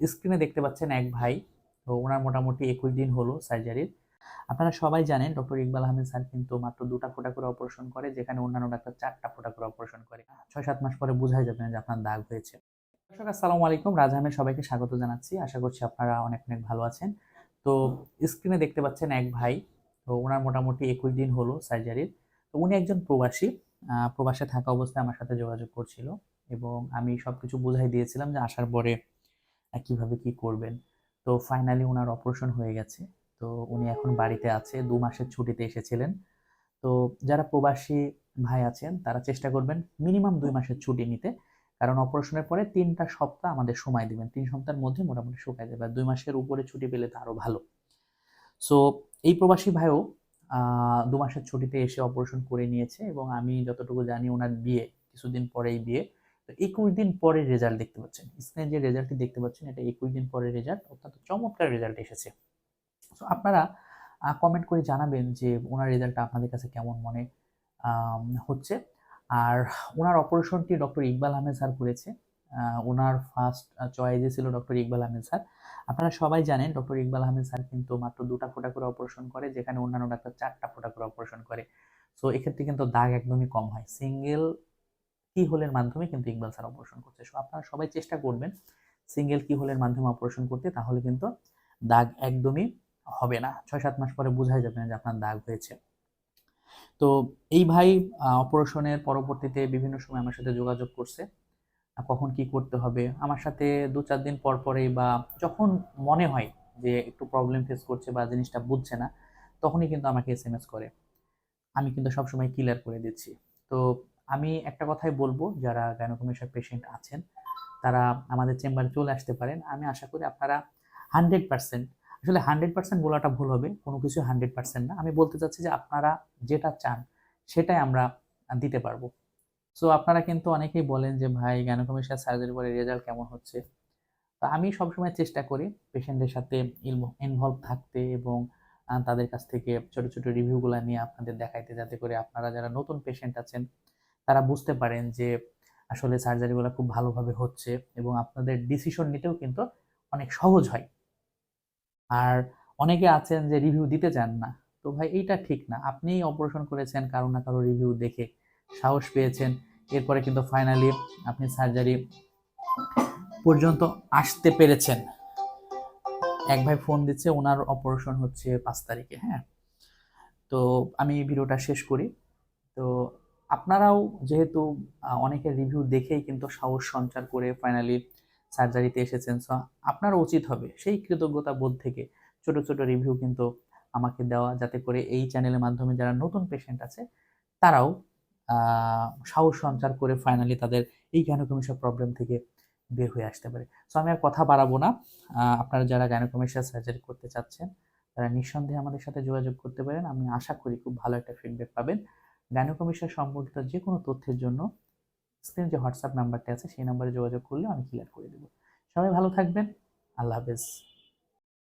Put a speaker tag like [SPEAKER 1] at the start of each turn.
[SPEAKER 1] স্ক্রিনে দেখতে পাচ্ছেন এক ভাই। তো ওনার মোটামুটি একুশ দিন হলো সার্জারির আপনারা সবাই জানেন ডক্টর ইকবাল আহমেদ স্যার কিন্তু মাত্র দুটা ফোঁটা করে অপারেশন করে, যেখানে অন্যান্য ডাক্তার চারটা ফোটা করে অপারেশন করে। ছয়, সাত মাস পরে বোঝাই যাবে যে আপনার দাগ হয়েছে। দর্শক, আসসালামু আলাইকুম। রাজ আহমেদ সবাইকে স্বাগত জানাচ্ছি। আশা করছি আপনারা অনেক অনেক ভালো আছেন। তো স্ক্রিনে দেখতে পাচ্ছেন এক ভাই। তো ওনার মোটামুটি একুশ দিন হলো সার্জারির তো উনি একজন প্রবাসী। প্রবাসে থাকা অবস্থায় আমার সাথে যোগাযোগ করছিল এবং আমি সব কিছু বুঝাই দিয়েছিলাম যে আসার পরে কীভাবে কি করবেন? তো ফাইনালি ওনার অপারেশন হয়ে গেছে। তো উনি এখন বাড়িতে আছে, দু মাসের ছুটিতে এসেছিলেন। তো যারা প্রবাসী ভাই আছেন, তারা চেষ্টা করবেন মিনিমাম দুই মাসের ছুটি নিতে। কারণ অপারেশনের পরে তিনটা সপ্তাহ আমাদের সময় দিবেন। তিন সপ্তাহের মধ্যে মোটামুটি শুকায় যাবে। দুই মাসের উপরে ছুটি পেলে তো আরও ভালো। সো এই প্রবাসী ভাইও দু মাসের ছুটিতে এসে অপারেশন করে নিয়েছে এবং আমি যতটুকু জানি ওনার বিয়ে, কিছুদিন পরেই বিয়ে। একুশ দিন পরে রেজাল্ট দেখতে পাচ্ছেন। স্ক্রিনে যে রেজাল্টটি দেখতে পাচ্ছেন, এটা একুশ দিন পরে রেজাল্ট অত্যন্ত চমৎকার রেজাল্ট এসেছে। সো আপনারা কমেন্ট করে জানাবেন যে ওনার রেজাল্টটা আপনাদের কাছে কেমন মনে হচ্ছে। আর ওনার অপারেশনটি ডক্টর ইকবাল আহমেদ স্যার করেছে। ওনার ফার্স্ট চয়েসে ছিল ডক্টর ইকবাল আহমেদ স্যার আপনারা সবাই জানেন ডক্টর ইকবাল আহমেদ স্যার কিন্তু মাত্র দুটা ফোঁটা করে অপারেশন করে, যেখানে অন্যান্য ডাক্তার চারটা ফোঁটা করে অপারেশন করে। সো এক্ষেত্রে কিন্তু দাগ একদমই কম হয়। সিঙ্গেল কি হোলের মাধ্যমে কিন্তু ইকবাল স্যার অপারেশন করছে। সো আপনারা সবাই চেষ্টা করবেন সিঙ্গেল কি হোলের মাধ্যমে অপারেশন করতে, তাহলে কিন্তু দাগ একদমই হবে না। ছয় সাত মাস পরে বোঝাই যাবে না যে আপনার দাগ হয়েছে। তো এই ভাই অপারেশনের পরবর্তীতে বিভিন্ন সময় আমার সাথে যোগাযোগ করছে। কখন কি করতে হবে? আমার সাথে দু চার দিন পর পরেই বা যখন মনে হয় যে একটু প্রবলেম ফেস করছে বা জিনিসটা বুঝছে না, তখনই কিন্তু আমাকে এস এম এস করে। আমি কিন্তু সবসময় ক্লিয়ার করে দিচ্ছি। তো আমি একটা কথাই বলব, যারা গাইনোকমেশিয়া পেশেন্ট আছেন, তারা আমাদের চেম্বারে চলে আসতে পারেন। আমি আশা করি আপনারা হান্ড্রেড পার্সেন্ট আসলে হান্ড্রেড পার্সেন্ট বলাটা ভুল হবে, কোনো কিছু হান্ড্রেড পার্সেন্ট না। আমি বলতে চাচ্ছি যে আপনারা যেটা চান, সেটাই আমরা দিতে পারব। সো আপনারা কিন্তু অনেকেই বলেন যে, ভাই গাইনোকমেশিয়া সার্জারি পরে রেজাল্ট কেমন হচ্ছে? তো আমি সবসময় চেষ্টা করি পেশেন্টের সাথে ইনভলভ থাকতে এবং তাদের কাছ থেকে ছোট ছোট রিভিউগুলো নিয়ে আপনাদের দেখাইতে, যাতে করে আপনারা যারা নতুন পেশেন্ট আছেন তারা বুঝতে পারেন যে আসলে সার্জারিগুলো খুব ভালোভাবে হচ্ছে এবং আপনাদের ডিসিশন নিতেও কিন্তু অনেক সহজ হয়। আর অনেকে আছেন যে রিভিউ দিতে চান না। তো ভাই, এইটা ঠিক না। আপনি অপারেশন করেছেন, কারও না কারও রিভিউ দেখে সাহস পেয়েছেন। এরপরে কিন্তু ফাইনালি আপনি সার্জারি পর্যন্ত আসতে পেরেছেন। এক ভাই ফোন দিচ্ছে, ওনার অপারেশন হচ্ছে পাঁচ তারিখে হ্যাঁ? তো আমি ভিডিওটা শেষ করি। তো আপনারাও যেহেতু অনেকের রিভিউ দেখেই কিন্তু সাহস সঞ্চার করে ফাইনালি সার্জারিতে এসেছেন। সো আপনারও উচিত হবে সেই কৃতজ্ঞতা বোধ থেকে ছোট ছোট রিভিউ কিন্তু আমাকে দেওয়া যাতে করে এই চ্যানেলের মাধ্যমে যারা নতুন পেশেন্ট আছে, তারাও সাহস সঞ্চার করে ফাইনালি তাদের এই গ্যানোকমিশা প্রবলেম থেকে বের হয়ে আসতে পারে। সো আমি আর কথা বাড়াবো না। আপনারা যারা গ্যানোকমিশা সার্জারি করতে চাচ্ছেন, তারা নিঃসন্দেহে আমাদের সাথে যোগাযোগ করতে পারেন। আমি আশা করি খুব ভালো একটা ফিডব্যাক পাবেন। গাইনোকমিশন সম্পর্কিত যে কোনো তথ্যের জন্য স্ক্রিনে যে হোয়াটসঅ্যাপ নাম্বারটা আছে, সেই নাম্বারে যোগাযোগ করলে আমি ক্লিয়ার করে দেবো। সবাই ভালো থাকবেন। আল্লাহ হাফেজ।